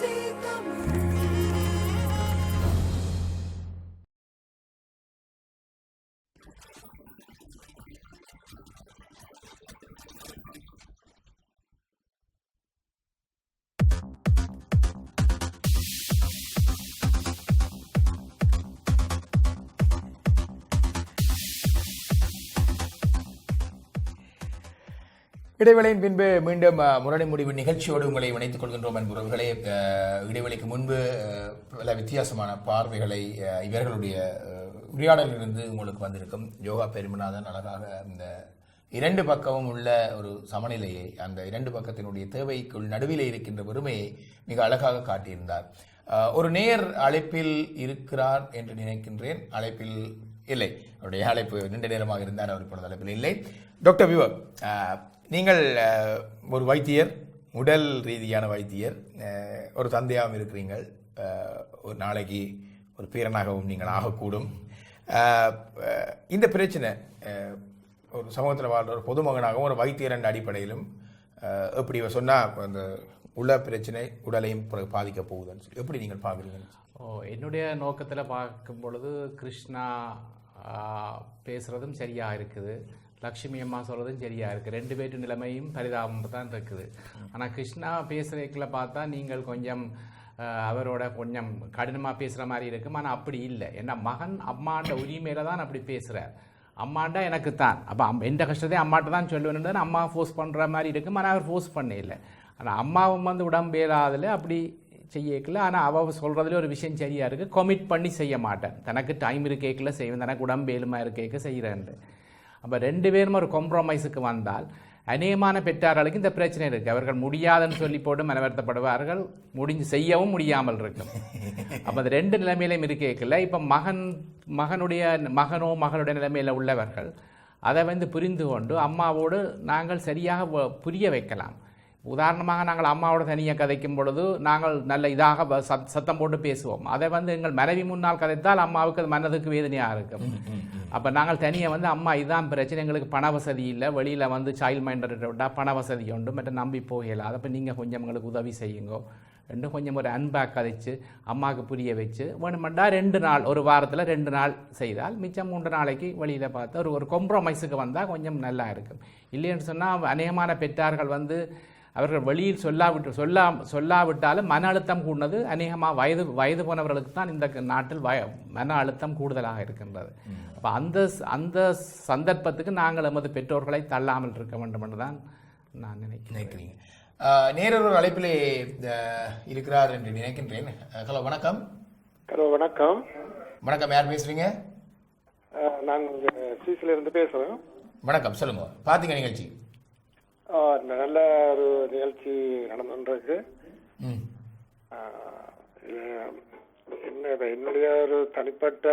ஓசை தமிழ் இடைவேளையின் பின்பு மீண்டும் அஹ், முடிவு நிகழ்ச்சியோடு உங்களை இணைத்துக் கொள்கின்றோம் என்பவர்களே அஹ், இடைவேளைக்கு முன்பு பல வித்தியாசமான பார்வைகளை இவர்களுடைய உரையாடலிலிருந்து உங்களுக்கு வந்திருக்கும் யோகா பெருமநாதன் அழகாக இந்த இரண்டு பக்கமும் உள்ள ஒரு சமநிலையை அந்த இரண்டு பக்கத்தினுடைய தேவைக்குள் நடுவில் இருக்கின்ற வெறுமையை மிக அழகாக காட்டியிருந்தார். ஒரு நேர் அழைப்பில் இருக்கிறார் என்று நினைக்கின்றேன். அழைப்பில் இல்லை. அவருடைய அழைப்பு நீண்ட நேரமாக இருந்தார். அவர் இப்பொழுது அழைப்பில் இல்லை. டாக்டர் விவர் நீங்கள் ஒரு வைத்தியர் உடல் ரீதியான வைத்தியர் ஒரு தந்தையாகவும் இருக்கிறீங்கள் ஒரு நாளைக்கு ஒரு பேரனாகவும் நீங்கள் ஆகக்கூடும். இந்த பிரச்சனை ஒரு சமூகத்தில் வாழ்ற ஒரு பொதுமகனாகவும் ஒரு வைத்தியர் என்ற அடிப்படையிலும் எப்படி சொன்னால் அந்த உள்ள பிரச்சனை உடலையும் பிறகு பாதிக்க போகுதுன்னு சொல்லி எப்படி நீங்கள் பார்க்குறீங்க ஓ என்னுடைய நோக்கத்தில் பார்க்கும் பொழுது கிருஷ்ணா பேசுகிறதும் சரியாக இருக்குது. லக்ஷ்மி அம்மா சொல்கிறதும் சரியாக இருக்குது ரெண்டு பேர்ட்டு நிலைமையும் பரிதாபம் தான் இருக்குது. ஆனால் கிருஷ்ணா பேசுகிறதுக்குள்ள பார்த்தா நீங்கள் கொஞ்சம் அவரோட கொஞ்சம் கடினமாக பேசுகிற மாதிரி இருக்கும். ஆனால் அப்படி இல்லை. ஏன்னா மகன் அம்மாண்ட உரிமையில தான் அப்படி பேசுகிறார் அம்மாண்டா எனக்கு தான். அப்போ அம் எந்த கஷ்டத்தையும் அம்மாட்ட தான் சொல்லுவேன்னு அம்மா ஃபோர்ஸ் பண்ணுற மாதிரி இருக்கும். ஆனால் அவர் ஃபோர்ஸ் பண்ண இல்லை. ஆனால் அம்மாவும் வந்து உடம்பு உடம்பேறாதில் அப்படி செய்யக்கல ஆனால் அவ சொல்கிறதுல ஒரு விஷயம் சரியாக இருக்குது கமிட் பண்ணி செய்ய மாட்டேன். தனக்கு டைம் இருக்கேக்கில் செய்வேன். தனக்கு உடம்பு ஏழுமா இருக்கேக்க செய்கிறேன்ட்டு அப்போ ரெண்டு பேரும் ஒரு காம்ப்ரமைஸுக்கு வந்தால் அநேகமான பெற்றார்களுக்கு இந்த பிரச்சனை இருக்குது அவர்கள் முடியாதுன்னு சொல்லி போட்டு மனவர்த்தப்படுவார்கள். முடிஞ்சு செய்யவும் முடியாமல் இருக்கும். அப்போ அது ரெண்டு நிலைமையிலையும் இருக்கேக்கில்ல இப்போ மகன் மகனுடைய மகனோ மகளுடைய நிலைமையில் உள்ளவர்கள் அதை வந்து புரிந்து கொண்டு அம்மாவோடு நாங்கள் சரியாக புரிய வைக்கலாம். உதாரணமாக நாங்கள் அம்மாவோட தனியாக கதைக்கும் பொழுது நாங்கள் நல்ல இதாக சத்தம் போட்டு பேசுவோம். அதை வந்து எங்கள் மனைவி முன்னால் கதைத்தால் அம்மாவுக்கு அது மனதுக்கு வேதனையாக இருக்கும். அப்போ நாங்கள் தனியாக வந்து அம்மா இதான் பிரச்சனை எங்களுக்கு பண வசதி இல்லை. வெளியில் வந்து சைல்ட் மைண்டர் விட்டால் பண வசதி உண்டு. மற்ற நம்பி போகல. அதை அப்போ நீங்கள் கொஞ்சம் எங்களுக்கு உதவி செய்யுங்கோ. ரெண்டு கொஞ்சம் ஒரு அன்பாக கதைச்சு அம்மாவுக்கு புரிய வச்சு வேணுமெண்டா ரெண்டு நாள் ஒரு வாரத்தில் ரெண்டு நாள் செய்தால் மிச்சம் மூன்று நாளைக்கு வெளியில் பார்த்து ஒரு ஒரு கொம்ப்ரமைஸுக்கு வந்தால் கொஞ்சம் நல்லா இருக்கும். இல்லைன்னு சொன்னால் அநேகமான பெற்றார்கள் வந்து அவர்கள் வெளியில் சொல்லாவிட்டு சொல்லா சொல்லாவிட்டாலும் மன அழுத்தம் கூடினது அநேகமாக வயது வயது போனவர்களுக்கு தான் இந்த நாட்டில் வய மன அழுத்தம் கூடுதலாக இருக்கின்றது. அப்போ அந்த அந்த சந்தர்ப்பத்துக்கு நாங்கள் எமது பெற்றோர்களை தள்ளாமல் இருக்க வேண்டும் என்று தான் நான் நினைக்கிறேன். நேரொரு அழைப்பிலே இருக்கிறார் என்று நினைக்கின்றேன். ஹலோ வணக்கம். ஹலோ வணக்கம். வணக்கம் யார் பேசுறீங்க? நான் சீஸ்ல இருந்து பேசுறேன். வணக்கம் சொல்லுங்க. பாத்தீங்க நிகழ்ச்சி. நல்ல ஒரு நிகழ்ச்சி நடந்துருக்கு என்னுடைய ஒரு தனிப்பட்ட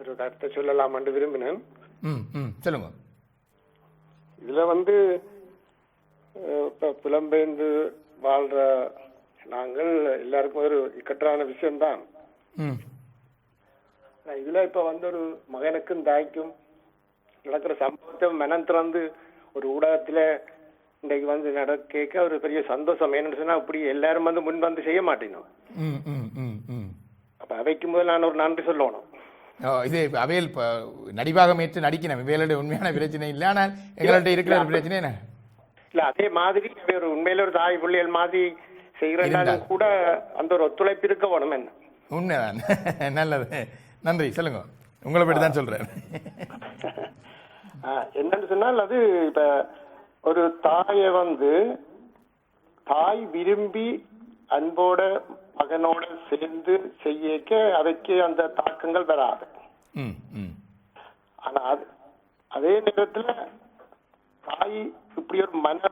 ஒரு கருத்தை சொல்லலாம் என்று விரும்பினேன் சொல்லுங்க. இதுல வந்து புலம்பெயர்ந்து வாழ்ற நாங்கள் எல்லாருக்கும் ஒரு இக்கட்டான விஷயம்தான். இதுல இப்ப வந்து ஒரு மகனுக்கும் தாய்க்கும் நடக்கிற சம்பவத்தை மனம் திறந்து ஒரு ஊடகத்துல இன்றைக்கு வந்து நடக்க ஒரு பெரிய சந்தோஷம். என்னன்னு சொன்னா அப்படி எல்லாரும் வந்து முன் வந்து செய்ய மாட்டேனோம் அப்ப அவைக்கும் போது நான் ஒரு நன்றி சொல்லணும். இது அவையில் இப்போ நடிவாகம் ஏற்று நடிக்கணும். இவையோட உண்மையான பிரச்சனை இல்லை. ஆனால் எங்கள்கிட்ட இருக்கிற பிரச்சனை என்ன? இல்ல அதே மாதிரி ஒரு உண்மையில ஒரு தாய் பிள்ளைகள் மாதிரி செய்யறதாலும் கூட அந்த ஒரு ஒத்துழைப்பு இருக்க வேணும் என்ன? உண்மைதான். நல்லது. நன்றி. சொல்லுங்க. உங்களை பற்றி தான் சொல்கிறேன் ஆ, என்னன்னு சொன்னால் அது இப்ப ஒரு தாயை வந்து தாய் விரும்பி அன்போட மகனோட சேர்ந்து செய்யக்க அவைக்கு அந்த தாக்கங்கள் வராது. ஆனா அது அதே நேரத்துல தாய் இப்படி ஒரு மன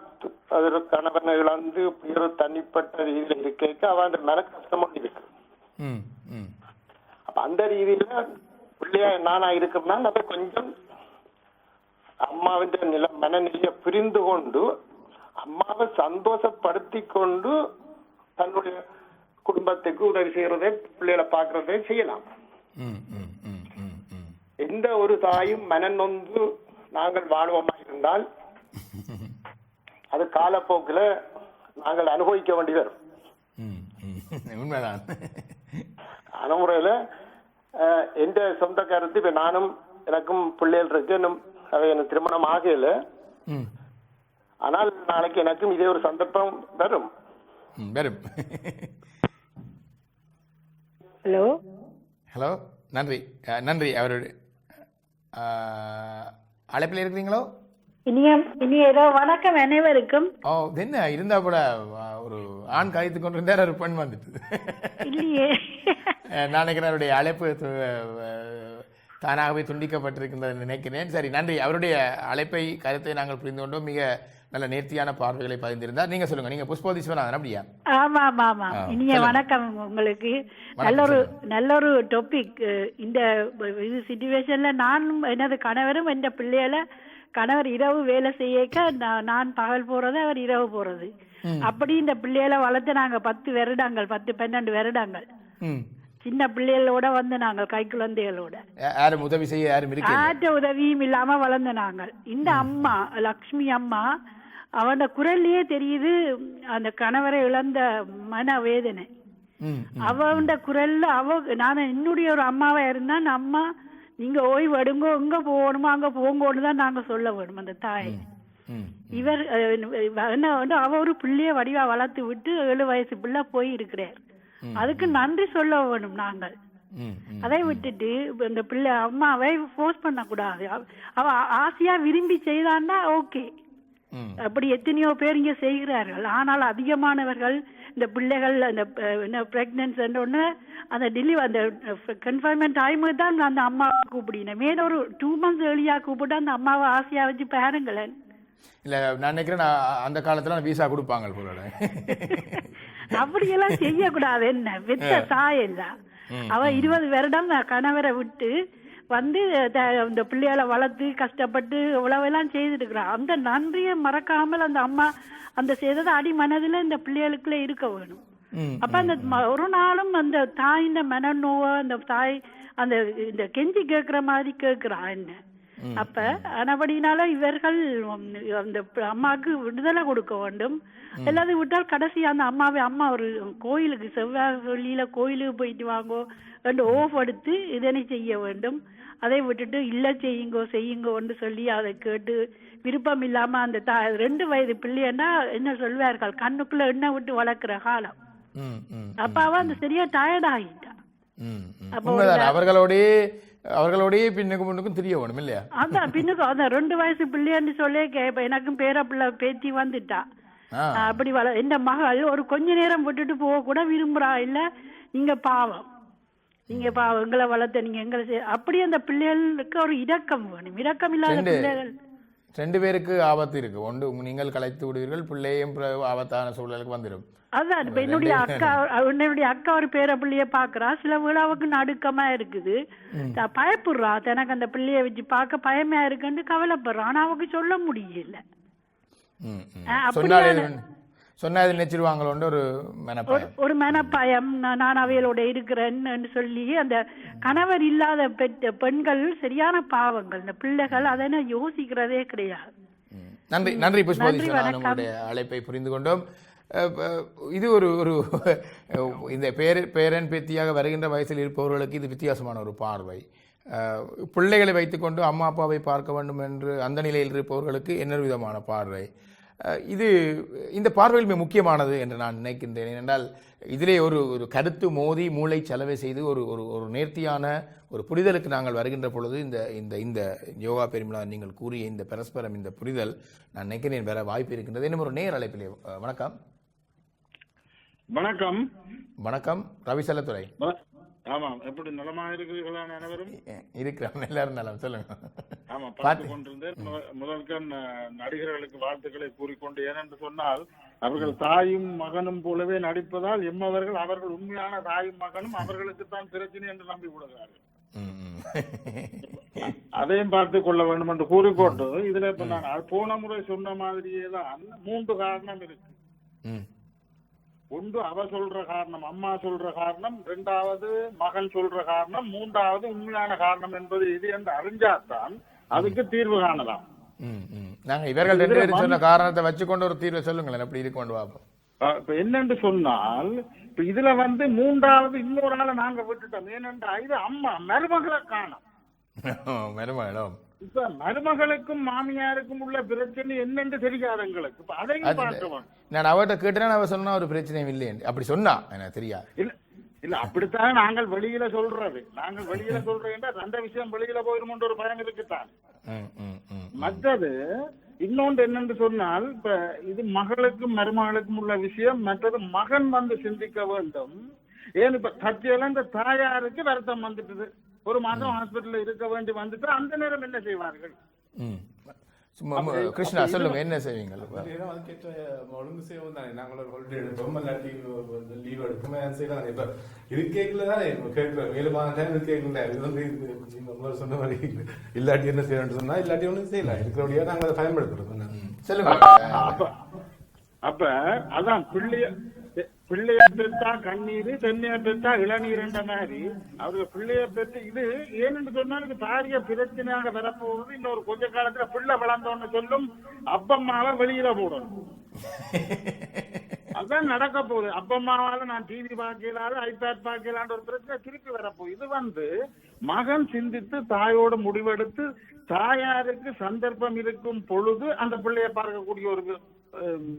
ஒரு கணவனை இழந்து இப்படி ஒரு தனிப்பட்ட ரீதியில இருக்க அவன் மன கஷ்டம் ஒண்ணு இருக்கு அப்ப அந்த ரீதியில பிள்ளையா நானா இருக்கிறேன்னா அதை கொஞ்சம் அம்மாவின் நில மனநிலையை புரிந்து கொண்டு அம்மாவை சந்தோஷப்படுத்தி கொண்டு தன்னுடைய குடும்பத்துக்கு உதவி செய்யறதை பிள்ளைகளை பார்க்கறதை செய்யலாம். எந்த ஒரு தாயும் மனநொந்து நாங்கள் வாழ்வோமா இருந்தால் அது காலப்போக்கில் நாங்கள் அனுபவிக்க வேண்டி வரும். உண்மைதான். அந்த முறையில அஹ், எந்த சொந்த கருத்து இப்ப நானும் எனக்கும் பிள்ளைகள் இருக்கு. அவை எனக்கு திருமணம் ஆகல. ம். ஆனால் நாளைக்கு எனக்கும் இதே ஒரு சந்தர்ப்பம் வரும். ம், வரும். ஹலோ? ஹலோ நன்றி. நன்றி. அவருடைய அழைப்பில் இருக்கிறீங்களோ? இனிய இனிய ஏதோ வணக்கம் அனைவருக்கும். ஓ என்ன இருந்தா கூட ஒரு ஆண் காய்த்து கொண்டு இருந்தார் ஒரு பெண் வந்துட்டு. இல்லையே. நான் நினைக்கிறேன் அவருடைய அழைப்பு தானாகவே துண்டிக்கப்பட்டிருக்கின்றது நினைக்கிறேன். சரி நன்றி. அவருடைய அழைப்பை கருத்தை நாங்கள் புரிந்து கொண்டோம். மிக நல்ல நேர்த்தியான பார்வைகளை பதிந்திருந்தார். நீங்க சொல்லுங்க. நீங்க புஷ்பவதி சிவநாதன் அப்படியா? ஆமா ஆமா ஆமா. இனிய. வணக்கம் உங்களுக்கு. நல்ல ஒரு நல்ல ஒரு டாபிக் இந்த இது சுச்சுவேஷன்ல நானும் எனது கணவரும் எந்த பிள்ளைகளை கணவர் இரவு வேலை செய்யக்க நான் பகல் போறது அவர் இரவு போறது. அப்படி இந்த பிள்ளைகளை வளர்த்து நாங்க பத்து வருடங்கள் பத்து பன்னெண்டு வருடங்கள். சின்ன பிள்ளைகளோட வந்து நாங்கள் கை குழந்தைகளோட. யாரும் உதவி செய்ய யாரும் ஆற்ற உதவியும் இல்லாம வளர்ந்த நாங்கள். இந்த அம்மா லக்ஷ்மி அம்மா அவன குரல்லையே தெரியுது அந்த கணவரை இழந்த மன வேதனை அவன் குரல்ல அவ நான் என்னுடைய ஒரு அம்மாவா இருந்தா அம்மா நீங்க ஓய்வு எடுங்கோ எங்க போகணுமோ அங்க போங்கோன்னு தான் நாங்க சொல்ல வேணும் அந்த தாய். இவர் என்ன அவ ஒரு பிள்ளைய வடிவா வளர்த்து விட்டு ஏழு வயசு பிள்ளை போய் இருக்கிறார் அதுக்கு நன்றி சொல்ல வேணும் நாங்கள். அதை விட்டுட்டு இந்த பிள்ளை அம்மாவை ஃபோர்ஸ் பண்ணக்கூடாது. அவ- அவ ஆசையா விரும்பி செய்தான்னா ஓகே அப்படி எத்தனையோ பேர் இங்க செய்கிறார்கள். ஆனால் அதிகமானவர்கள் இந்த பிள்ளைகள் அந்த என்ன பிரெக்னன்ஸ் ஒன்று அந்த டெலிவரி அந்த கன்ஃபர்மெண்ட் டைமுக்கு தான் அந்த அம்மாவை கூப்பிடினேன். மேல ஒரு டூ மந்த்ஸ் ஏர்லியா கூப்பிட்டு அந்த அம்மாவை ஆசையா வச்சு பாருங்களேன். இல்ல நான் நினைக்கிறேன் நான் அந்த காலத்துல விசா கொடுப்பாங்க போல அப்படியெல்லாம் செய்யக்கூடாது என்ன வெத்த தான் அவ இருபது வருடம் கணவரை விட்டு வந்து த- இந்த பிள்ளைகளை வளர்த்து கஷ்டப்பட்டு இவ்வளவெல்லாம் செய்திருக்கிறான் அந்த நன்றியை மறக்காமல் அந்த அம்மா அந்த செய்தது அடி மனதுல இந்த பிள்ளைகளுக்குள்ள இருக்க வேணும். அப்ப அந்த ஒரு நாளும் அந்த தாயின் மனநோவை அந்த தாய் அந்த இந்த கெஞ்சி கேட்கிற மாதிரி கேட்கிறா என்ன? அப்ப ஆனபடினால இவர்கள் அந்த அம்மாவுக்கு விடுதலை கொடுக்க வேண்டும். எல்லாது விட்டால் கடைசி அந்த அம்மாவை அம்மா ஒரு கோயிலுக்கு செவ்வாய் வெள்ளியில கோயிலுக்கு போயிட்டு வாங்கோ ரெண்டு ஓஃப் எடுத்து இதனை செய்ய வேண்டும். அதை விட்டுட்டு இல்ல செய்யுங்கோ செய்யுங்கோன்னு சொல்லி அதை கேட்டு விருப்பம் இல்லாம அந்த தா ரெண்டு வயது பிள்ளைன்னா என்ன சொல்வார்கள்? கண்ணுக்குள்ள எண்ணெய் விட்டு வளர்க்கிற காலம். ம் ம் அப்ப அவ அந்த சரியா டயர்ட் ஆகிட்டா. ம் ம். அப்போ உண்மைதான். அவர்களோடயே அவர்களோடயே பின்னுக்கும் முன்னுக்கும் தெரிய வேணும் இல்லையா? அதான் பின்னுக்கு அதான் ரெண்டு வயசு பிள்ளைன்னு சொல்லி எனக்கும் பேர பிள்ளை பேத்தி வந்துட்டா. அப்படி வள இந்த மகள் ஒரு கொஞ்ச நேரம் விட்டுட்டு போக கூட விரும்புறா இல்ல? நீங்க பாவம். நீங்க பாவம் எங்களை வளர்த்த நீங்க எங்களை அப்படி அந்த பிள்ளைகளுக்கு ஒரு இரக்கம் வேணும். இரக்கம் இல்லாத. பிள்ளைகள் ரெண்டு பேருக்கு ஆபத்து இருக்கு. ஒன்று நீங்கள் கலைத்து விடுவீர்கள் பிள்ளையும் ஆபத்தான சூழலுக்கு வந்துடும் அதான் இப்ப என்னுடைய அக்கா என்னுடைய அக்கா ஒரு பேர பிள்ளைய பாக்குறா. சில விழாவுக்கு நடுக்கமா இருக்குது. பயப்படுறா. தனக்கு அந்த பிள்ளைய வச்சு பார்க்க பயமா இருக்குன்னு கவலைப்படுறா. ஆனா அவக்கு சொல்ல முடியல. சொன்னா இது நினைச்சிருவாங்களோன்ற ஒரு மனப்பயம். ஒரு மனப்பயம். நான் அவைகளோட இருக்கிறேன்னு சொல்லி அந்த கணவர் இல்லாத பெண்கள் சரியான பாவங்கள். இந்த பிள்ளைகள் அதனை யோசிக்கிறதே கிடையாது. நன்றி நன்றி வணக்கம். உங்களுடைய அழைப்பை புரிந்து கொண்டோம். இது ஒரு ஒரு இந்த பேர பேரன் பேத்தியாக வருகின்ற வயசில் இருப்பவர்களுக்கு இது வித்தியாசமான ஒரு பார்வை. பிள்ளைகளை வைத்துக்கொண்டு அம்மா அப்பாவை பார்க்க வேண்டும் என்று அந்த நிலையில் இருப்பவர்களுக்கு என்ன விதமான பார்வை. இது இந்த பார்வையில் மிக முக்கியமானது என்று நான் நினைக்கின்றேன். ஏனென்றால் இதிலே ஒரு ஒரு கருத்து மோதி மூளை செலவை செய்து ஒரு ஒரு ஒரு நேர்த்தியான ஒரு புரிதலுக்கு நாங்கள் வருகின்ற பொழுது இந்த இந்த இந்த யோகா பெருமிழா நீங்கள் கூறிய இந்த பரஸ்பரம் இந்த புரிதல் நான் நினைக்கிறேன் வேற வாய்ப்பு இருக்கின்றது. இன்னும் ஒரு நேர் அழைப்பிலே வணக்கம். வணக்கம். வணக்கம். ரவி செல்லத்துறை ஆமாம் எப்படி நலமா இருக்கிறீர்களா அனைவரும்? இருக்கிறோம் எல்லாரும் நலம் சொல்லுங்க. ஆமா பார்த்து- கொண்டிருந்தேன். முத- முதல்கண் நடிகர்களுக்கு வாழ்த்துக்களை கூறிக்கொண்டு ஏனென்று சொன்னால் அவர்கள் தாயும் மகனும் போலவே நடிப்பதால் எம்மவர்கள் அவர்கள் உண்மையான தாயும் மகனும் அவர்களுக்கு தான் பிரச்சனை என்று நம்பி விடுகிறார்கள். அதையும் பார்த்து கொள்ள வேண்டும் என்று கூறிக்கொண்டு இதுல இப்ப நான் அது போன முறை சொன்ன மாதிரியே தான் மூன்று காரணம் இருக்கு. ஒன்று அவ சொல்ற காரணம் அம்மா சொல்ற காரணம் இரண்டாவது மகன் சொல்ற காரணம் மூன்றாவது உண்மையான காரணம் என்பது இது என்று அறிஞ்சாதான் அதுக்கு தீர்வு காணலாம். நாங்க இவர்கள் ரெண்டு பேரும் சொன்ன காரணத்தை வச்சுக்கொண்டு ஒரு தீர்வை சொல்லுங்களேன் எப்படி இருக்கு கொண்டு பார்ப்போம் இப்ப என்னன்னு சொன்னால் இப்ப இதுல வந்து மூன்றாவது இன்னொரு ஆளை நாங்க விட்டுட்டோம். ஏனென்றா இது அம்மா மருமகளை காணும். மருமகளம் இப்ப மருமகளுக்கும் மாமியாருக்கும் உள்ள பிரச்சனை என்னன்னு தெரியாது எங்களுக்கு. இப்ப அதையும் நான் அவர்கிட்ட கேட்டேன்னா அவ சொன்னா ஒரு பிரச்சனையும் இல்லையே அப்படி சொன்னா எனக்கு தெரியாது. இல்ல இல்ல அப்படித்தான் நாங்கள் வெளியில சொல்றது. நாங்கள் வெளியில சொல்றேன்னா அந்த விஷயம் வெளியில போயிருமோன்ற ஒரு பயம் இருக்குத்தான். மற்றது இன்னொன்று என்னன்னு சொன்னால் இப்ப இது மகளுக்கும் மருமகளுக்கும் உள்ள விஷயம். மற்றது மகன் வந்து சிந்திக்க வேண்டும். ஏன் இப்ப தற்செயல இந்த தாயாருக்கு வருத்தம் வந்துட்டுது. ஒரு மாதம் ஹாஸ்பிட்டல்ல இருக்க வேண்டி வந்துட்டு அந்த நேரம் என்ன செய்வார்கள்? ம். சும்மா மு- கிருஷ்ணா சொல்லுங்க என்ன செய்வீங்க? அதுக்கேற்ற ஒழுங்கு செய்வோம் தானே. நாங்கள் ஒரு ஹாலிடே எடுப்போம் இல்லாட்டி லீவ் எடுப்போம் செய்யலாம் இப்ப இது கேட்கல தானே இப்போ கேட்குறோம் மேலும் டைம் இது கேட்கல இது வந்து சொன்ன மாதிரி இல்லாட்டி என்ன செய்யணும்னு சொன்னா இல்லாட்டி ஒன்றும் செய்யலாம். இருக்கிறபடியா நாங்கள் அதை பயன்படுத்துறோம். சொல்லுங்க. அப்ப அப்ப அதான் பிள்ளைய பிள்ளைய பெற்றா கண்ணீர் தென்னைய பெற்றா இளநீர்ன்ற மாதிரி. அவருக்கு பிள்ளைய பெற்று இது ஏன்னு சொன்னா இது பாரிய பிரச்சனையாக வரப்போகுது. இன்னொரு கொஞ்ச காலத்துல பிள்ளை வளர்ந்தோன்னு சொல்லும் அப்பம்மாவை வெளியில போடணும். அதான் நடக்க போகுது. அப்பம்மாவால நான் டிவி பார்க்கலாது ஐபேட் பார்க்கலான்ற ஒரு பிரச்சனை திருப்பி வரப்போகுது. இது வந்து மகன் சிந்தித்து தாயோடு முடிவெடுத்து தாயாருக்கு சந்தர்ப்பம் இருக்கும் பொழுது அந்த பிள்ளையை பார்க்கக்கூடிய ஒரு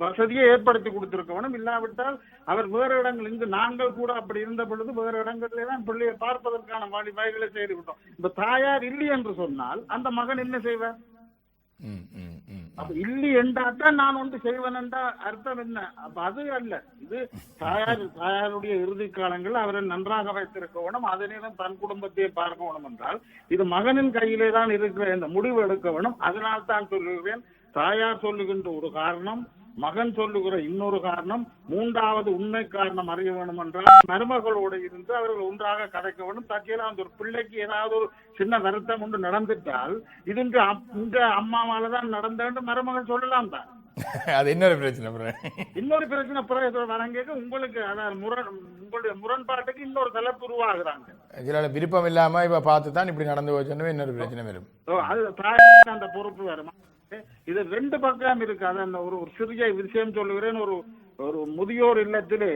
வசதியை ஏற்படுத்தி கொடுத்திருக்கணும் இல்லாவிட்டால் அவர் வேறு இடங்கள் இங்கு நாங்கள் கூட அப்படி இருந்த பொழுது வேறு இடங்களிலே தான் பிள்ளையை பார்ப்பதற்கான வழி வழிகளை செய்து விட்டோம் இப்ப தாயார் இல்லை என்று சொன்னால் அந்த மகன் என்ன செய்வார். அப்ப இல்லை என்றாத்தான் நான் ஒன்று செய்வேன் என்றா அர்த்தம் என்ன? அப்ப அது அல்ல. இது தாயார் தாயாருடைய இறுதி காலங்கள் அவரை நன்றாக வைத்திருக்க வேணும். அதே நேரம் தன் குடும்பத்தை பார்க்க வேணும் என்றால் இது மகனின் கையிலே தான் இருக்கிற இந்த முடிவு எடுக்க வேணும். அதனால் தான் சொல்லுகிறேன் தாயார் சொல்லுகின்ற ஒரு காரணம் மகன் சொல்லுகிற இன்னொரு காரணம் மூன்றாவது உண்மை காரணம் அறிய வேணும் என்றால் மருமகளோடு இருந்து அவர்கள் ஒன்றாக கதைக்க வேண்டும். தற்செயலா அந்த ஒரு பிள்ளைக்கு ஏதாவது ஒரு சின்ன வருத்தம் ஒன்று நடந்துட்டால் இது இந்த அம்மாவால தான் நடந்தேன்னு மருமகள் சொல்லலாம் தான். அது இன்னொரு பிரச்சனை. இன்னொரு பிரச்சனை பிறகு வரங்க உங்களுக்கு அதாவது முரண் உங்களுடைய முரண்பாட்டுக்கு இன்னொரு தலைப்பு உருவாகுறாங்க. இதனால விருப்பம் இல்லாம இப்ப பார்த்து தான் இப்படி நடந்து போச்சுன்னு இன்னொரு பிரச்சனை வரும். அது தாயாருக்கு அந்த பொறுப்பு வருமா இது ரெண்டு பக்கம் இருக்கு. அது அந்த ஒரு ஒரு சிறிய விஷயம் சொல்லுகிறேன். ஒரு ஒரு முதியோர் இல்லத்திலே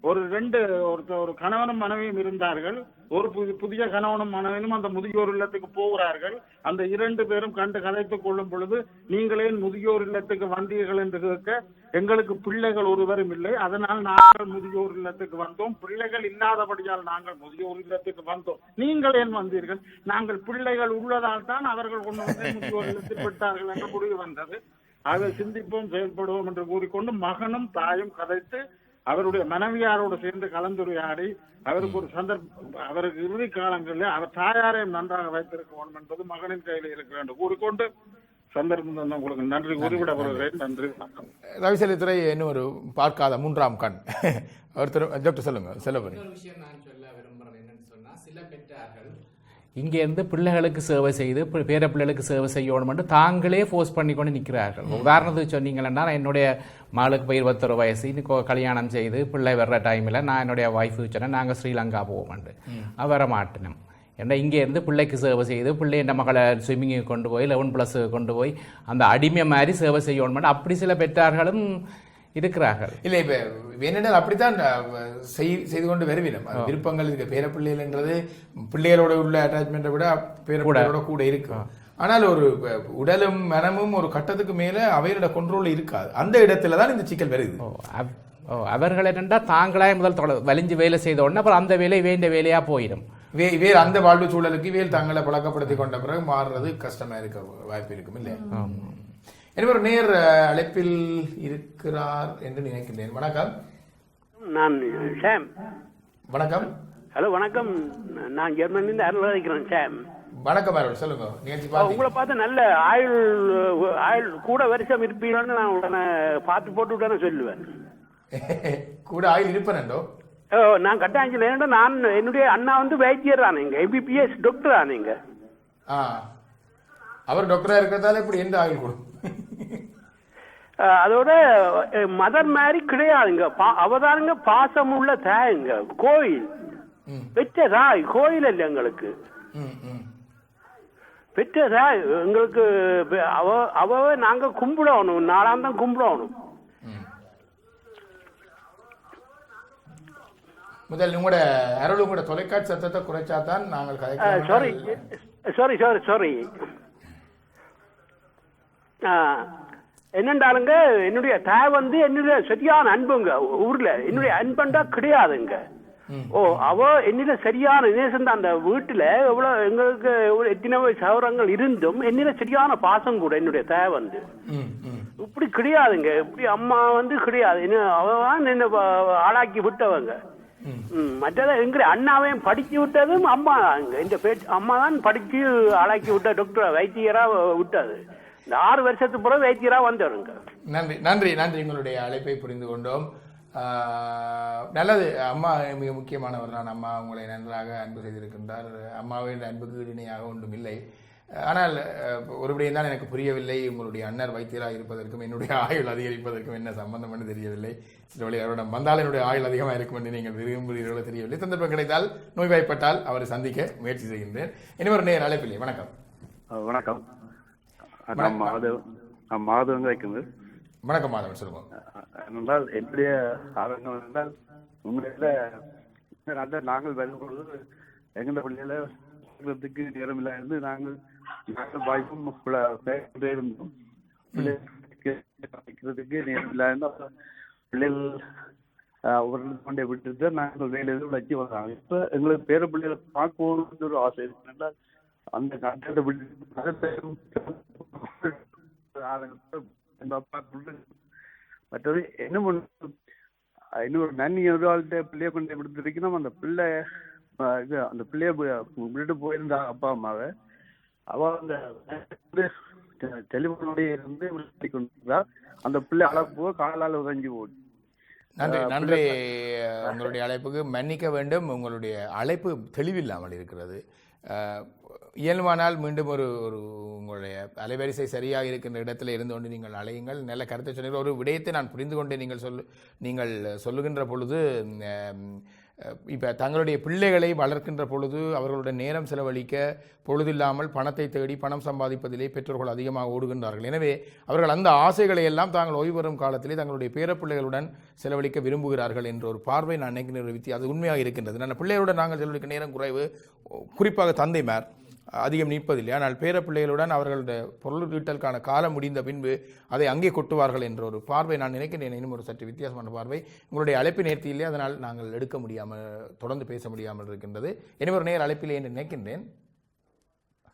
ஒரு ரெண்டு ஒருத்தர் ஒரு கணவனும் மனைவியும் இருந்தார்கள். ஒரு புது புதிய கணவனும் மனைவியும் அந்த முதியோர் இல்லத்துக்கு போகிறார்கள். அந்த இரண்டு பேரும் கண்டு கதைத்துக் கொள்ளும் பொழுது நீங்களே முதியோர் இல்லத்துக்கு வந்தீர்கள் என்று கேட்க எங்களுக்கு பிள்ளைகள் ஒருவரும் இல்லை. அதனால் நாங்கள் முதியோர் இல்லத்துக்கு வந்தோம். பிள்ளைகள் இல்லாதபடியால் நாங்கள் முதியோர் இல்லத்துக்கு வந்தோம். நீங்கள் ஏன் வந்தீர்கள்? நாங்கள் பிள்ளைகள் உள்ளதால் தான் அவர்கள் கொண்டு வந்து முதியோர் இல்லத்தில் விட்டார்கள் என்று முடிவு வந்தது. அதை சிந்திப்போம் செயல்படுவோம் என்று கூறிக்கொண்டு மகனும் தாயும் கதைத்து அவருடைய மனைவியாரோடு சேர்ந்து கலந்துரையாடி அவருக்கு ஒரு சந்தர்ப்பம் அவருக்கு இறுதி காலங்களில் அவர் தாயாரையும் நன்றாக வைத்திருக்க வேண்டும் என்பது மகனின் கையில் இருக்கிற என்று கூறிக்கொண்டு சந்தர்ப்பம் தந்த உங்களுக்கு நன்றி கூறிவிட வருகிறேன் நன்றி வணக்கம். ரவிசலித்துறை இன்னும் ஒரு பார்க்காத மூன்றாம் கண். ஒருத்தர் டாக்டர் சொல்லுங்க சொல்ல போறீங்க இன்னொரு விஷயம் நான் சொல்ல விரும்புறது என்னன்னு சொன்னா சில பெற்றார்கள் இங்க இருந்து பிள்ளைகளுக்கு சேவை செய்து பேர பிள்ளைகளுக்கு சேவை செய்யணும் தாங்களே ஃபோர்ஸ் பண்ணி கொண்டு நிற்கிறார்கள் உதாரணத்துக்கு சொன்னீங்கன்னா என்னுடைய மகளுக்கு இப்போ இருபத்தொரு வயசு இன்னும் கொ- கல்யாணம் செய்து பிள்ளை வர்ற டைமில் நான் என்னுடைய ஒய்ஃபு சொன்னேன் நாங்கள் ஸ்ரீலங்கா போவோம்ண்டு வர மாட்டினோம். ஏன்னா இங்கே இருந்து பிள்ளைக்கு சேவை செய்து பிள்ளை என் மகளை ஸ்விம்மிங்கு கொண்டு போய் லெவன் ப்ளஸ் கொண்டு போய் அந்த அடிமை மாதிரி சேவை செய்யணும் அப்படி சில பெற்றார்களும் இருக்கிறார்கள். இல்ல இப்ப என்னென்ன அப்படித்தான் செய்து கொண்டு வருவினம். விருப்பங்கள் இருக்கு பேர பிள்ளைகள்ன்றது பிள்ளைகளோட உள்ள அட்டாச்மெண்ட்டை விட பேர பிள்ளைகளோட கூட இருக்கு. ஆனால் ஒரு உடலும் மனமும் ஒரு கட்டத்துக்கு மேல அவையோட கண்ட்ரோல் இருக்காது. அந்த இடத்துல தான் இந்த சிக்கல் வருது. ஓ அவ்- ஓ அவர்கள் என்னென்னா தாங்களாக முதல் தொட வலிஞ்சு வேலை செய்த உடனே அப்புறம் அந்த வேலை வேண்டிய வேலையாக போயிடும். வே வேறு அந்த வாழ்வு சூழலுக்கு வேல் தங்களை பழக்கப்படுத்தி கொண்ட பிறகு மாறுறது கஷ்டமா இருக்க வாய்ப்பு இருக்கும் இல்லை எனவே ஒரு நேர் அழைப்பில் இருக்கிறார் என்று நினைக்கின்றேன். வணக்கம். நான் சாம். வணக்கம். ஹலோ வணக்கம். நான் ஜெர்மனிலேருந்து அருள்வாதிக்கிறேன் சாம். வணக்கம் அருள். சொல்லுங்க. நிகழ்ச்சி உங்களை பார்த்து நல்ல ஆயுள் ஆயுள் கூட வருஷம் இருப்பீங்கன்னு நான் உடனே பார்த்து போட்டு விட்டானே சொல்லுவேன். கூட ஆயில் இருப்பனண்டோ? ஓ நான் கட்டாஞ்சில் ஏன்னா நான் என்னுடைய அண்ணா வந்து வைத்தியர் ஆனீங்க எம்பிபிஎஸ் டாக்டர் ஆனீங்க ஆ. அவர் டாக்டரா இருக்கிறதால இப்படி எந்த ஆயில் கொடுக்கும் அதோட மதர் மாதிரி கிடையாதுங்க. பா- அவதாருங்க பாசம் உள்ள தாயுங்க. கோயில். பெற்ற தாய் கோயில் இல்லை எங்களுக்கு. பெற்ற தாய் எங்களுக்கு அவ அவ நாங்க கும்பிடணும். நாளாம் தான் கும்பிடணும். முதல் உங்களோட அருள் உங்களோட தொலைக்காட்சி சத்தத்தை குறைச்சா தான் நாங்கள் சாரி சாரி சாரி சாரி என்னண்டாலுங்க என்னுடைய தாய் வந்து என்னுடைய சரியான அன்புங்க ஊர்ல. என்னுடைய அன்பண்டா கிடையாதுங்க. ஓ அவ என்னில சரியான நேசம் அந்த வீட்டுல எவ்வளவு எங்களுக்கு எத்தனை சவரங்கள் இருந்தும் என்னில சரியான பாசம் கூட என்னுடைய தாய் வந்து. இப்படி கிடையாதுங்க. இப்படி அம்மா வந்து கிடையாது. என்ன அவன் என்ன ஆளாக்கி விட்டவங்க. மற்றது எங்க அண்ணாவையும் படிச்சு விட்டதும் அம்மா இந்த பேச்சு அம்மா தான் படிச்சு ஆளாக்கி விட்ட டாக்டர் வைத்தியரா விட்டது. இந்த ஆறு வருஷத்துக்கு பிறகு வைத்தியரா வந்தவருங்க. நன்றி நன்றி நன்றி. உங்களுடைய அழைப்பை புரிந்து கொண்டோம். நல்லது. அம்மா மிக முக்கியமானவர் தான். அம்மா உங்களை நன்றாக அன்பு செய்திருக்கின்றார். அம்மாவின் அன்புக்கு இணையாக ஒன்றும் இல்லை. ஆனால் அஹ், ஒரு விடயம் தான் எனக்கு புரியவில்லை. உங்களுடைய அண்ணர் வைத்தியராக இருப்பதற்கும் என்னுடைய ஆயுள் அதிகரிப்பதற்கும் என்ன சம்பந்தம் என்று தெரியவில்லை. சில வழி அவரிடம் வந்தால் என்னுடைய ஆயுள் அதிகமாக இருக்கும் என்று நீங்கள் விரும்புகிறீர்களோ தெரியவில்லை. சந்தர்ப்பம் கிடைத்தால் நோய்வாய்ப்பட்டால் அவரை சந்திக்க முயற்சி செய்கின்றேன். இனி ஒரு நேர் அழைப்பில்லை வணக்கம். வணக்கம். நான் மாதவ் நான் மாதவங்க வைக்கிறது. வணக்கம் மாதவன் சொல்லுங்க. என்றால் என்னுடைய ஆதங்கம் என்றால் உண்மையில நல்ல நாங்கள் வரும்பொழுது எங்கள் பார்க்கறதுக்கு நேரம் இல்லை இருந்து நாங்கள் நாங்கள் வாய்ப்பும் இருந்தோம் படிக்கிறதுக்கு நேரம் இல்லை இருந்து அப்புறம் பிள்ளைகள் ஒரு கொண்டே விட்டுட்டு நாங்கள் வேலை எதுவும் வச்சு வந்தாங்க. இப்போ எங்களுக்கு பேர பிள்ளைகளை பார்க்கணும்னு ஒரு ஆசை இருக்கு என்றால் அந்த கட்டத்தை விட்டு மற்றது என்ன பண்ண இன்னொரு நன்னி ஆள்கிட்ட பிள்ளைய கொண்டு விடுத்துருக்கணும் அந்த பிள்ளை இது அந்த பிள்ளைய விட்டுட்டு போயிருந்தா அப்பா அம்மாவை. அவ அந்த டெலிபோனோடய இருந்து கொண்டிருந்தா அந்த பிள்ளை அழப்போ காலால் உதஞ்சி போச்சு. நன்றி நன்றி. உங்களுடைய அழைப்புக்கு மன்னிக்க வேண்டும். உங்களுடைய அழைப்பு தெளிவில்லாமல் இருக்கிறது. இயல்பானால் மீண்டும் ஒரு ஒரு உங்களுடைய அலைவரிசை சரியாக இருக்கின்ற இடத்துல இருந்து கொண்டு நீங்கள் அலையுங்கள். நல்ல கருத்தை சொன்னீர்கள். ஒரு விடயத்தை நான் புரிந்து கொண்டு நீங்கள் சொல்லு நீங்கள் சொல்லுகின்ற பொழுது இப்போ தங்களுடைய பிள்ளைகளை வளர்க்கின்ற பொழுது அவர்களுடைய நேரம் செலவழிக்க பொழுதில்லாமல் பணத்தை தேடி பணம் சம்பாதிப்பதிலே பெற்றோர்கள் அதிகமாக ஓடுகின்றார்கள். எனவே அவர்கள் அந்த ஆசைகளை எல்லாம் தாங்கள் ஓய்வு பெறும் காலத்திலே தங்களுடைய பேரப்பிள்ளைகளுடன் செலவழிக்க விரும்புகிறார்கள் என்ற ஒரு பார்வை நான் நினைக்கிற ஒரு வித்தி அது உண்மையாக இருக்கின்றது. நான் பிள்ளைகளுடன் நாங்கள் செலவழிக்க நேரம் குறைவு குறிப்பாக தந்தைமார். அதிகம் நிற்பதில்லை ஆனால் பேரப்பிள்ளைகளுடன் அவர்களுடைய பொருள் ஈட்டலுக்கான காலம் முடிந்த பின்பு அதை அங்கே கொட்டுவார்கள் என்ற ஒரு பார்வை நான் நினைக்கிறேன். இன்னும் ஒரு சற்று வித்தியாசமான பார்வை. உங்களுடைய அழைப்பு நேர்த்தியிலே அதனால் நாங்கள் எடுக்க முடியாமல் தொடர்ந்து பேச முடியாமல் இருக்கின்றது. எனவே ஒரு நேர் அழைப்பிலே என்று நினைக்கின்றேன்.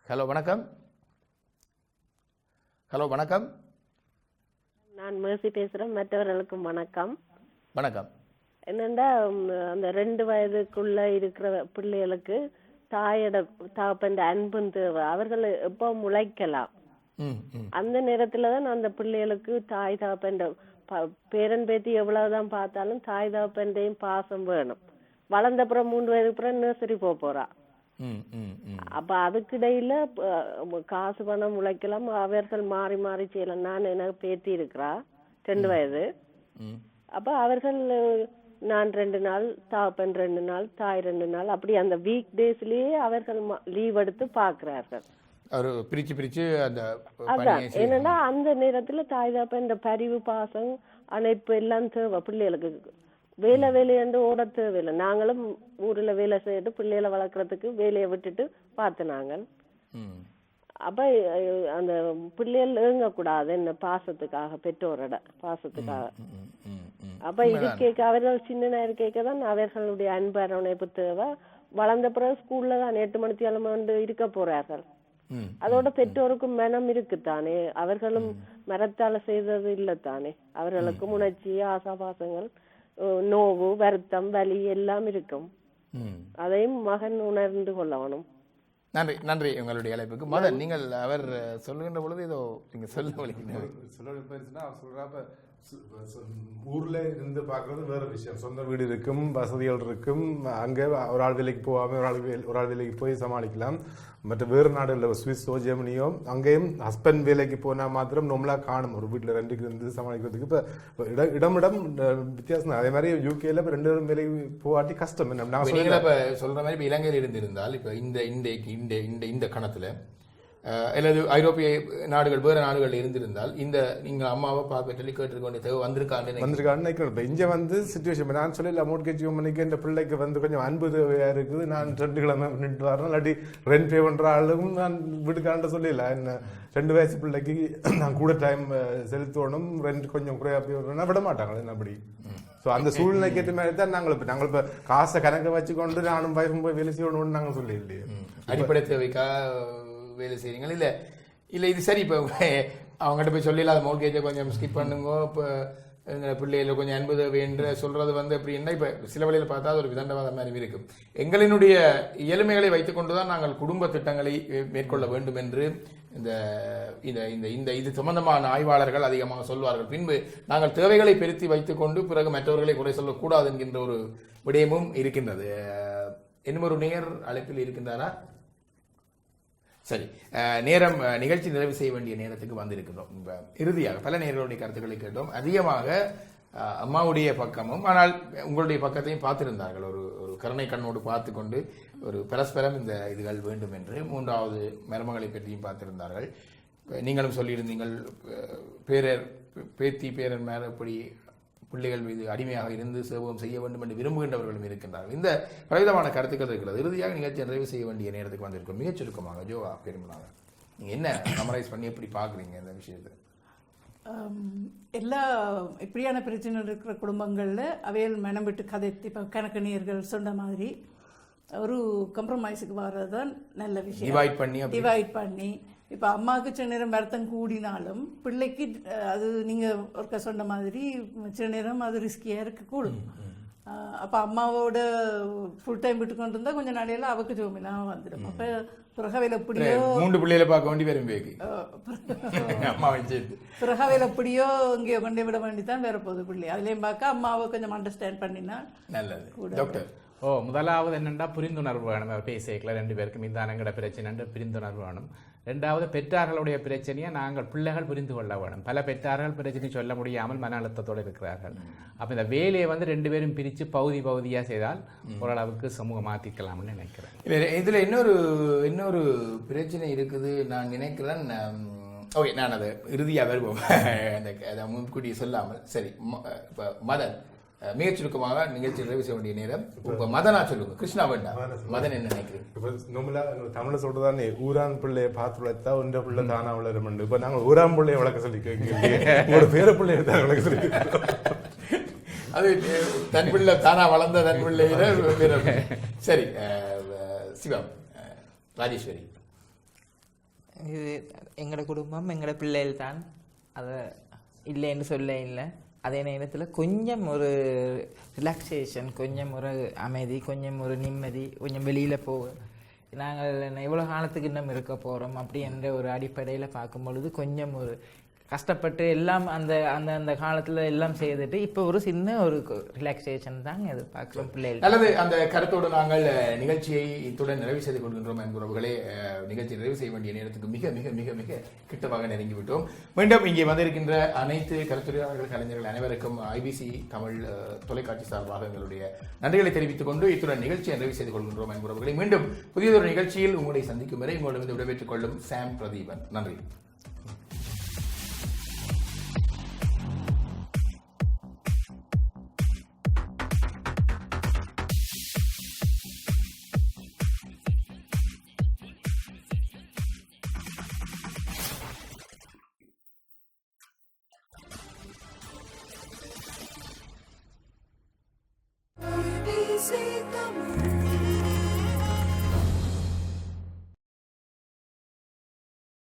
ஹலோ வணக்கம். ஹலோ வணக்கம். நான் மேர்சி பேசுறேன். மற்றவர்களுக்கும் வணக்கம். வணக்கம். என்னண்டா ம், அந்த ரெண்டு வயதுக்குள்ள இருக்கிற பிள்ளைகளுக்கு தாயோட தகப்பன் அன்பும் தேவை அவர்கள் எப்போ முளைக்கலாம்? அந்த நேரத்துல தான் அந்த பிள்ளைகளுக்கு தாய் தகப்பன் பேரன் பேத்தி எவ்வளவுதான் பார்த்தாலும் தாய் தகப்பன்டையும் பாசம் வேணும். வளர்ந்த அப்புறம் மூன்று வயதுக்கு அப்புறம் நர்சரி போக போறா. அப்ப அதுக்கிடையில காசு பணம் முளைக்கலாம். அவர்கள் மாறி மாறி செய்யலாம். நான் எனக்கு பேத்தி இருக்கிறா ரெண்டு வயது. அப்ப அவர்கள் நான் ரெண்டு நாள் தாப்பன் ரெண்டு நாள் தாய் ரெண்டு நாள் அப்படி அந்த வீக் டேஸ்லயே அவர்கள் லீவ் எடுத்து பாக்குறார்கள் பிரிச்சு பிரிச்சு அந்த அதான். என்னன்னா அந்த நேரத்துல தாய் தாப்பன் இந்த பரிவு பாசம் அணைப்பு எல்லாம் தேவை பிள்ளைகளுக்கு. வேலை வேலையண்டு ஓட தேவையில்லை. நாங்களும் ஊர்ல வேலை செய்யிட்டு பிள்ளைகளை வளர்க்கறதுக்கு வேலையை விட்டுட்டு பார்த்து நாங்கள் அப்ப அந்த பிள்ளைகள் ஏங்கக்கூடாது என்ன பாசத்துக்காக பெற்றோரோட பாசத்துக்காக. அப்ப இது கேட்க அவர்கள் சின்ன இருக்க தான் அவர்களுடைய அன்பு அரவணைப்பு தேவை வளர்ந்த பிறகு ஸ்கூல்ல தான் எட்டு மணி கிழமை இருக்க போறார்கள். ம். அதோட பெற்றோருக்கும் மனம் இருக்குத்தானே? அவர்களும் மரத்தால செய்தது இல்லத்தானே? அவர்களுக்கும் உணர்ச்சி ஆசாபாசங்கள் நோவு வருத்தம் வலி எல்லாம் இருக்கும். ம். அதையும் மகன் உணர்ந்து கொள்ளணும் நன்றி நன்றி உங்களுடைய அழைப்புக்கு. மதன் நீங்கள் அவர் சொல்லுகின்ற பொழுது ஏதோ நீங்க சொல்ல சொல்ல போயிருச்சுன்னா அவர் சொல்றப்ப ஊர்ல இருந்து பார்க்கறது வேற விஷயம். சொந்த வீடு இருக்கும் வசதிகள் இருக்கும். அங்கே ஒரு ஆள் வேலைக்கு போகாம ஒரு ஆள் ஒரு ஆள் வேலைக்கு போய் சமாளிக்கலாம். மற்ற வேறு நாடுகளில் சுவிஸோ ஜெர்மனியோ அங்கேயும் ஹஸ்பண்ட் வேலைக்கு போனா மாத்திரம் நம்மளா காணும். ஒரு வீட்டில் ரெண்டுக்கு இருந்து சமாளிக்கிறதுக்கு. இப்போ இடம் இடம் இடம் வித்தியாசம். தான். அதே மாதிரி யூகேல இப்போ ரெண்டு பேரும் வேலைக்கு போகாட்டி கஷ்டம். நான் சொல்ற மாதிரி இப்ப இலங்கையில் இருந்திருந்தால் இப்ப இந்த இந்த இந்த இந்த இந்த கணத்துல அல்லது ஐரோப்பிய நாடுகள் வேறு நாடுகள் இருந்திருந்தால் இந்த நீங்கள் அம்மாவை பார்க்க சொல்லி கேட்டிருக்க வேண்டிய தேவை நினைக்கிறேன். வந்திருக்கான்னு இங்கே வந்து சுச்சுவேஷன் நான் சொல்லல மோட்கேஜ் கம்பெனிக்கு இந்த பிள்ளைக்கு வந்து கொஞ்சம் அன்பு தேவையாக இருக்குது. நான் ரெண்டு கிழமை நின்று வரேன் இல்லாட்டி ரெண்ட் பே பண்ணுற ஆளுக்கும் நான் வீட்டுக்காண்ட சொல்லல என்ன ரெண்டு வயசு பிள்ளைக்கு நான் கூட டைம் செலுத்தணும் ரெண்ட் கொஞ்சம் குறையா பே பண்ணா விட மாட்டாங்க. என்ன அப்படி? ஸோ அந்த சூழ்நிலைக்கு ஏற்ற மாதிரி தான் நாங்கள் இப்போ நாங்கள் இப்போ காசை கணக்க வச்சுக்கொண்டு நானும் வயசும் போய் வேலை செய்யணும்னு நாங்கள் சொல்லி இல்லையே அடிப்படை தேவைக்கா? வேலை செய்கிறீங்க இல்லை இல்லை இது சரி இப்போ அவங்ககிட்ட போய் சொல்லிடலாம். அது மோர்கேஜை கொஞ்சம் ஸ்கிப் பண்ணுங்க இப்போ எங்க கொஞ்சம் அன்பு வேண்டு சொல்கிறது வந்து அப்படின்னா இப்போ சில வழியில் பார்த்தா அது ஒரு விதண்டவாதம் மாதிரி இருக்கும் எங்களினுடைய இயலுமைகளை வைத்துக்கொண்டு தான் நாங்கள் குடும்ப திட்டங்களை மேற்கொள்ள வேண்டும் என்று இந்த இந்த இந்த இந்த இது சம்பந்தமான ஆய்வாளர்கள் அதிகமாக சொல்வார்கள். பின்பு நாங்கள் தேவைகளை பெருத்தி வைத்துக்கொண்டு பிறகு மற்றவர்களை குறை சொல்லக்கூடாது என்கின்ற ஒரு விடயமும் இருக்கின்றது. என்னும் ஒரு நேர் அழைப்பில் இருக்கின்றாரா? சரி. நேரம் நிகழ்ச்சி நிறைவு செய்ய வேண்டிய நேரத்துக்கு வந்திருக்கிறோம். இறுதியாக பல நேர்களுடைய கருத்துக்களை கேட்டோம். அதிகமாக அம்மாவுடைய பக்கமும் ஆனால் உங்களுடைய பக்கத்தையும் பார்த்திருந்தார்கள். ஒரு ஒரு கருணை கண்ணோடு பார்த்து கொண்டு ஒரு பரஸ்பரம் இந்த இதுகள் வேண்டும் என்று மூன்றாவது மருமகளை பற்றியும் பார்த்திருந்தார்கள். நீங்களும் சொல்லியிருந்தீங்கள் பேரர் பேத்தி பேரன் மேல இப்படி பிள்ளைகள் மீது அடிமையாக இருந்து சேவகம் செய்ய வேண்டும் என்று விரும்புகின்றவர்களும் இருக்கின்றார்கள். இந்த பலவிதமான கருத்துக்கள் இருக்கிறது. இறுதியாக நிகழ்ச்சி நிறைவு செய்ய வேண்டிய நேரத்துக்கு வந்திருக்கும் மிகச் சுருக்கமாக ஜோவா பெருமளாக நீங்க என்ன சமரைஸ் பண்ணி எப்படி பாக்குறீங்க இந்த விஷயத்தை? எல்லா இப்படியான பிரச்சனை இருக்கிற குடும்பங்களில் அவையில் மனம் விட்டு கதைத்து இப்போ கணக்கணியர்கள் சொன்ன மாதிரி ஒரு கம்ப்ரமைஸுக்கு வர்றது தான் நல்ல விஷயம். Divide பண்ணி டிவைட் பண்ணி இப்போ அம்மாவுக்கு சில நேரம் வருத்தம் கூடினாலும் பிள்ளைக்கு அது நீங்கள் ஒருக்க சொன்ன மாதிரி சில நேரம் அது ரிஸ்கியாக இருக்கக்கூடும். அப்போ அம்மாவோட ஃபுல் டைம் விட்டு கொண்டு இருந்தால் கொஞ்சம் நாளையில அவக்கு ஜோமிலாம் வந்துடும் அப்போ பிறகவையில் எப்படியோ மூன்று பிள்ளைகளை பார்க்க வேண்டி வரும் பிறகாவையில் எப்படியோ இங்கேயோ கொண்டு விட வேண்டி தான் வேற போகுது பிள்ளை. அதுலேயும் பார்க்க அம்மாவை கொஞ்சம் அண்டர்ஸ்டாண்ட் பண்ணினா நல்லது. டாக்டர் ஓ முதலாவது என்னென்னா புரிந்துணர்வு வேணும்? பேசிக்கல ரெண்டு பேருக்கும் இந்த அனங்கட பிரச்சனை புரிந்துணர்வு வேணும். ரெண்டாவது பெற்றார்களுடைய பிரச்சனையை நாங்கள் பிள்ளைகள் புரிந்து கொள்ள வேணும் பல பெற்றார்கள் பிரச்சனை சொல்ல முடியாமல் மன அழுத்தத்தோடு இருக்கிறார்கள். அப்போ இந்த வேலையை வந்து ரெண்டு பேரும் பிரித்து பகுதி பகுதியாக செய்தால் ஓரளவுக்கு சமூகம் மாற்றிக்கலாம்னு நினைக்கிறேன். இதுல இன்னொரு இன்னொரு பிரச்சனை இருக்குது. நான் நினைக்கிறேன் ஓகே நான் அதை இறுதியா வருவோம். அந்த அதை முன்கூட்டி சொல்லாமல். சரி இப்ப மதன். மிகச் சுருக்கமாக நிகழ்ச்சி நிறைவு செய்ய வேண்டிய நேரம். இப்ப மதனா சொல்லுங்க. கிருஷ்ணா வேண்டாம் மதன் என்ன நினைக்கிறீங்க? இப்போ நம்மளா தமிழை சொல்றதானே ஊரான் பிள்ளையை பார்த்து வளர்த்தா உண்ட பிள்ளை தானா வளரும் இப்போ நாங்கள் ஊரான் பிள்ளையை வளர்க்க சொல்லி கேட்கிறீங்க. உங்களோட பேர பிள்ளையை தான் வளர்க்க சொல்லி அது தன் பிள்ளை தானா வளர்ந்த தன் பிள்ளையில வீரர். சரி சிவம் அஹ், ராஜேஸ்வரி. இது எங்களோட குடும்பம் எங்களோட பிள்ளைகள் தான். அதை இல்லைன்னு சொல்ல இல்லை. அதே நேரத்தில் கொஞ்சம் ஒரு ரிலாக்ஸேஷன் கொஞ்சம் ஒரு அமைதி கொஞ்சம் ஒரு நிம்மதி கொஞ்சம் வெளியில் போக. நாங்கள் எவ்வளோ காலத்துக்கு இன்னும் இருக்க போகிறோம் அப்படி என்ற ஒரு அடிப்படையில் பார்க்கும் பொழுது கொஞ்சம் ஒரு கஷ்டப்பட்டு எல்லாம் அந்த அந்த அந்த காலத்தில் எல்லாம் செய்துட்டு இப்போ ஒரு சின்ன ஒரு ரிலாக்ஸேஷன் தான் எதிர்பார்க்குறோம் பிள்ளைகள். நல்லது. அந்த கருத்தோடு நாங்கள் நிகழ்ச்சியை இத்துடன் நிறைவு செய்து கொள்கின்றோம் என்பவர்களே நிகழ்ச்சி நிறைவு செய்ய வேண்டிய நேரத்துக்கு மிக மிக மிக மிக கிட்டமாக நெருங்கி விட்டோம் மீண்டும் இங்கே வந்திருக்கின்ற அனைத்து கருத்துரையாளர்கள் கலைஞர்கள் அனைவருக்கும் ஐபிசி தமிழ் தொலைக்காட்சி சார்பாக எங்களுடைய நன்றிகளை தெரிவித்துக் கொண்டு இத்துடன் நிகழ்ச்சியை நிறைவு செய்து கொள்கின்றோம் என்பவர்களை மீண்டும் புதியதொரு நிகழ்ச்சியில் உங்களை சந்திக்கும் வரை உங்களிடம் விடைபெற்றுக் கொள்ளும் சாம் பிரதீபன். நன்றி.